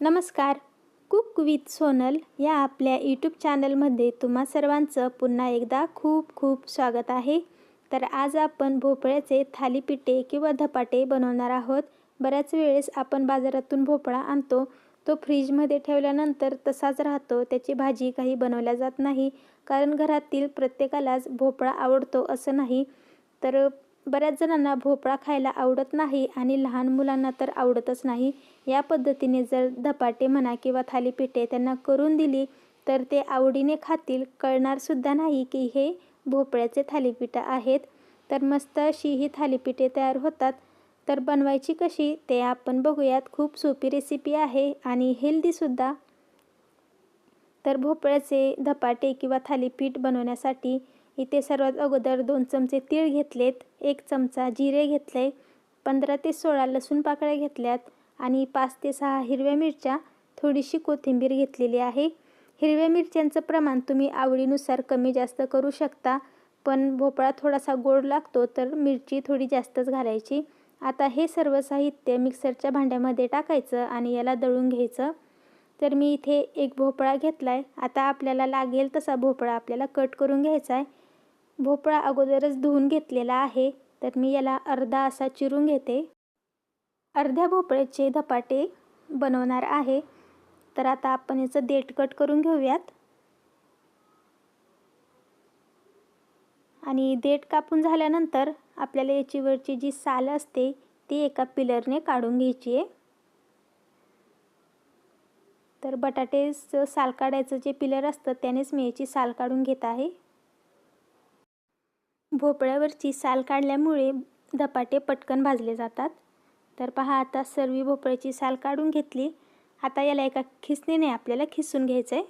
नमस्कार. Cook with Sonal या आपल्या यूट्यूब चॅनलमध्ये तुम्हा सर्वांचं पुन्हा एकदा खूप खूप स्वागत आहे. तर आज आपण भोपळ्याचे थालीपीठे किंवा धपाटे बनवणार आहोत. बऱ्याच वेळेस आपण बाजारातून भोपळा आणतो. तो फ्रीजमध्ये ठेवल्यानंतर तसाच राहतो. त्याची भाजी काही बनवल्या जात नाही. कारण घरातील प्रत्येकालाच भोपळा आवडतो असं नाही. तर बऱ्याच जणांना भोपळा खायला आवडत नाही आणि लहान मुलांना तर आवडतच नाही. या पद्धतीने जर धपाटे म्हणा किंवा थालीपीठे त्यांना करून दिली तर ते आवडीने खातील. कळणारसुद्धा नाही की हे भोपळ्याचे थालीपीठं आहेत. तर मस्त अशी ही थालीपीठे तयार होतात. तर बनवायची कशी ते आपण बघूयात. खूप सोपी रेसिपी आहे आणि हेल्दीसुद्धा तर भोपळ्याचे धपाटे किंवा थालीपीठ बनवण्यासाठी इथे सर्वात अगोदर दोन चमचे तीळ घेतलेत एक चमचा जिरे घेतले पंधरा ते सोळा लसूण पाकळ्या घेतल्यात आणि पाच ते सहा हिरव्या मिरच्या थोडीशी कोथिंबीर घेतलेली आहे. हिरव्या मिरच्यांचं प्रमाण तुम्ही आवडीनुसार कमी जास्त करू शकता पण भोपळा थोडासा गोड लागतो तर मिरची थोडी जास्तच घालायची. आता हे सर्व साहित्य मिक्सरच्या भांड्यामध्ये टाकायचं आणि याला दळून घ्यायचं. तर मी इथे एक भोपळा घेतला आहे आता आपल्याला लागेल तसा भोपळा आपल्याला कट करून घ्यायचा आहे भोपळा अगोदरच धुवून घेतलेला आहे तर मी याला अर्धा असा चिरून घेते. अर्ध्या भोपळ्याचे धपाटे बनवणार आहे तर आता आपण याचं देठ कट करून घेऊयात. आणि देठ कापून झाल्यानंतर आपल्याला याची वरची जी साल असते ती एका पिलरने काढून घ्यायची आहे. तर बटाटेचं साल काढायचं जे पिलर असतं त्यानेच मी याची साल काढून घेत आहे. भोपळ्यावरची साल काढल्यामुळे धपाटे पटकन भाजले जातात. तर पहा आता सर्वी भोपळ्याची साल काढून घेतली. आता याला एका खिसणीने आपल्याला खिसून घ्यायचं आहे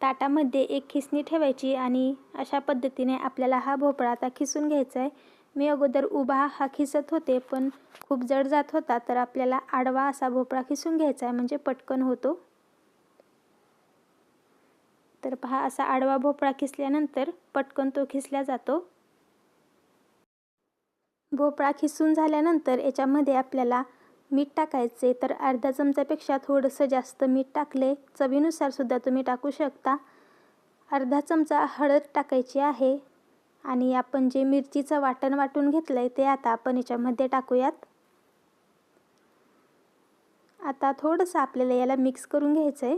ताटामध्ये एक खिसणी ठेवायची आणि अशा पद्धतीने आपल्याला हा भोपळा आता खिसून घ्यायचा आहे मी अगोदर उभा हा खिसत होते पण खूप जड जात होता तर आपल्याला आडवा असा भोपळा खिसून घ्यायचा आहे म्हणजे पटकन होतो. तर पहा असा आडवा भोपळा खिसल्यानंतर पटकन तो खिसला जातो. भोपळा खिसून झाल्यानंतर याच्यामध्ये आपल्याला मीठ टाकायचे. तर अर्धा चमचापेक्षा थोडंसं जास्त मीठ टाकले. चवीनुसार सुद्धा तुम्ही टाकू शकता. अर्धा चमचा हळद टाकायची आहे. आणि आपण जे मिरचीचं वाटण वाटून घेतलं आहे ते आता आपण याच्यामध्ये टाकूयात. आता थोडंसं आपल्याला याला मिक्स करून घ्यायचं आहे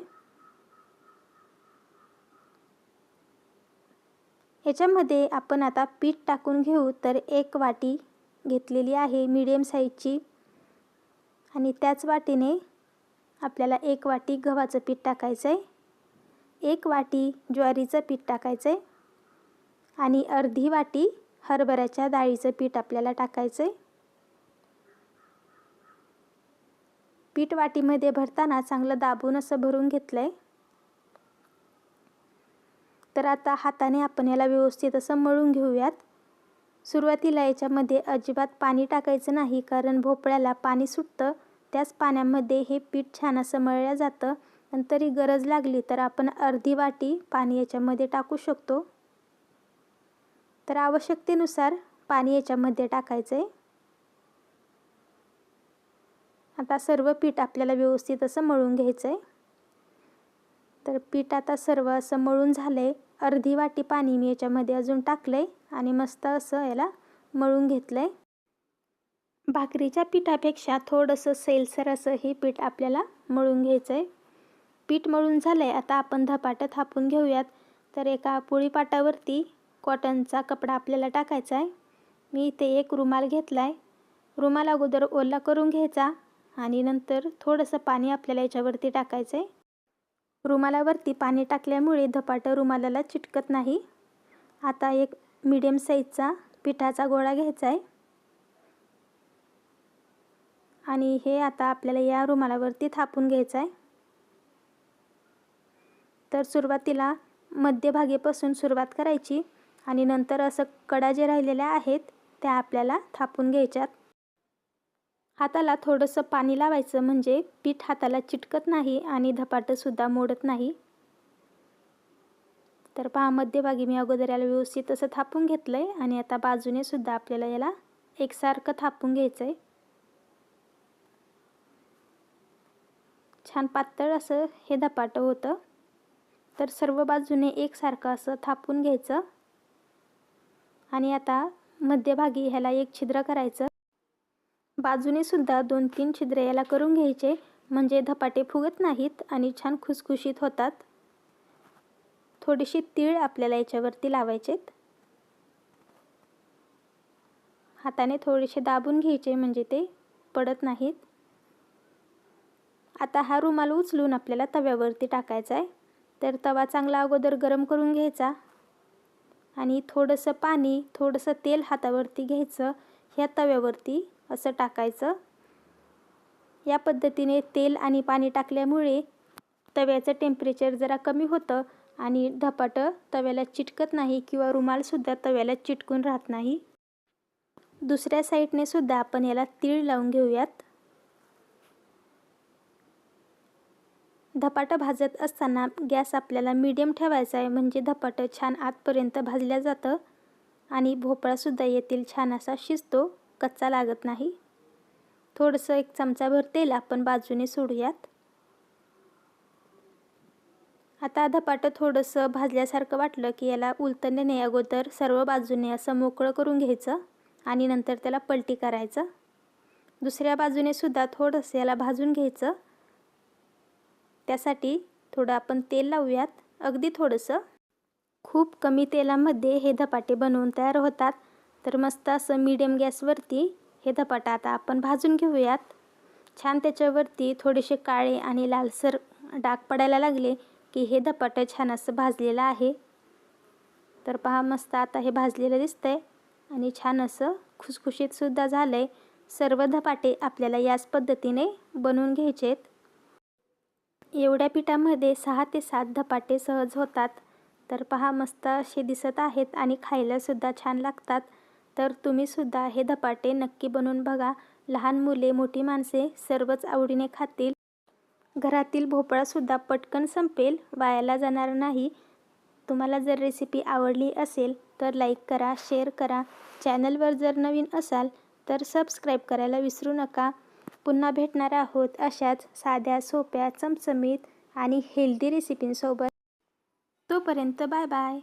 याच्यामध्ये आपण आता पीठ टाकून घेऊ. तर एक वाटी घेतलेली आहे मीडियम साईजची आणि त्याच वाटीने आपल्याला एक वाटी गव्हाचं पीठ टाकायचं आहे एक वाटी ज्वारीचं पीठ टाकायचं आहे आणि अर्धी वाटी हरभऱ्याच्या डाळीचं पीठ आपल्याला टाकायचं आहे पीठ वाटीमध्ये भरताना चांगलं दाबून असं भरून घेतलं आहे तर आता हाताने आपण याला व्यवस्थित असं मळून घेऊयात. सुरुवातीला याच्यामध्ये अजिबात पाणी टाकायचं नाही कारण भोपळ्याला पाणी सुटतं. त्याच पाण्यामध्ये हे पीठ छान असं मळलं जातं. नंतरही गरज लागली तर आपण अर्धी वाटी पाणी याच्यामध्ये टाकू शकतो. तर आवश्यकतेनुसार पाणी याच्यामध्ये टाकायचं आहे आता सर्व पीठ आपल्याला व्यवस्थित असं मळून घ्यायचं आहे तर पीठ आता सर्व असं मळून झालं आहे अर्धी वाटी पाणी मी याच्यामध्ये अजून टाकलं आहे आणि मस्त असं याला मळून घेतलं आहे भाकरीच्या पिठापेक्षा थोडंसं सैलसर असं हे पीठ आपल्याला मळून घ्यायचं आहे पीठ मळून झालं आहे आता आपण धपाटं थापून घेऊयात. तर एका पोळीपाटावरती कॉटनचा कपडा आपल्याला टाकायचा आहे मी इथे एक रुमाल घेतला आहे रुमाल अगोदर ओला करून घ्यायचा आणि नंतर थोडंसं पाणी आपल्याला याच्यावरती टाकायचं आहे रुमालावरती पाणी टाकल्यामुळे धपाटं रुमालाला चिटकत नाही. आता एक मीडियम साईजचा पिठाचा गोळा घ्यायचा आहे आणि हे आता आपल्याला या रुमालावरती थापून घ्यायचं आहे तर सुरुवातीला मध्यभागेपासून सुरुवात करायची आणि नंतर असं कडा जे राहिलेल्या आहेत त्या आपल्याला थापून घ्यायच्यात. हाताला थोडंसं पाणी लावायचं म्हणजे पीठ हाताला चिटकत नाही आणि धपाटंसुद्धा मोडत नाही. तर पहा मध्यभागी मी अगोदर याला व्यवस्थित असं थापून घेतलं आहे आणि आता बाजूने सुद्धा आपल्याला याला एकसारखं थापून घ्यायचं आहे छान पातळ असं हे धपाटं होतं. तर सर्व बाजूने एकसारखं असं थापून घ्यायचं. आणि आता मध्यभागी ह्याला एक छिद्र करायचं. बाजूने सुद्धा दोन तीन छिद्र याला करून घ्यायचे म्हणजे धपाटे फुगत नाहीत आणि छान खुसखुशीत होतात. थोडीशी तीळ आपल्याला याच्यावरती लावायचेत. हाताने थोडेसे दाबून घ्यायचे म्हणजे ते पडत नाहीत. आता हा रुमाल उचलून आपल्याला तव्यावरती टाकायचा आहे तर तवा चांगला अगोदर गरम करून घ्यायचा आणि थोडंसं पाणी थोडंसं तेल हातावरती घ्यायचं. ह्या तव्यावरती असं टाकायचं. या पद्धतीने तेल आणि पाणी टाकल्यामुळे तव्याचं टेम्परेचर जरा कमी होतं आणि धपाटं तव्याला चिटकत नाही किंवा रुमालसुद्धा तव्याला चिटकून राहत नाही. दुसऱ्या साईडने सुद्धा आपण याला तीळ लावून घेऊयात. धपाटं भाजत असताना गॅस आपल्याला मीडियम ठेवायचा आहे म्हणजे धपाटं छान आतपर्यंत भाजल्या जातं आणि भोपळासुद्धा येथील छान असा शिजतो. कच्चा लागत नाही. थोडंसं एक चमचाभर तेल आपण बाजूने सोडूयात. आता धपाटं थोडंसं भाजल्यासारखं वाटलं की याला उलटण्याने अगोदर सर्व बाजूने असं मोकळं करून घ्यायचं आणि नंतर त्याला पलटी करायचं. दुसऱ्या बाजूने सुद्धा थोडंसं याला भाजून घ्यायचं. त्यासाठी थोडं आपण तेल लावूयात. अगदी थोडंसं. खूप कमी तेलामध्ये हे धपाटे बनवून तयार होतात. तर मस्त असं मीडियम गॅसवरती हे धपाटा आता आपण भाजून घेऊयात. छान त्याच्यावरती थोडेसे काळे आणि लालसर डाग पडायला लागले की हे धपाटं छान असं भाजलेलं आहे. तर पहा मस्त आता हे भाजलेलं दिसतंय आणि छान असं खुसखुशीतसुद्धा झालं आहे सर्व धपाटे आपल्याला याच पद्धतीने बनवून घ्यायचे आहेत एवढ्या पिठामध्ये सहा ते सात धपाटे सहज होतात. तर पहा मस्त असे दिसत आहेत आणि खायलासुद्धा छान लागतात. तर तुम्हीसुद्धा हे धपाटे नक्की बनवून बघा. लहान मुले मोठी माणसे सर्वच आवडीने खातील. घरातील भोपळासुद्धा पटकन संपेल वायाला जाणार नाही. तुम्हाला जर रेसिपी आवडली असेल तर लाईक करा शेअर करा. चॅनलवर जर नवीन असाल तर सबस्क्राईब करायला विसरू नका. पुन्हा भेटणार आहोत अशाच साध्या सोप्या चमचमीत आणि हेल्दी रेसिपींसोबत तोपर्यंत बाय बाय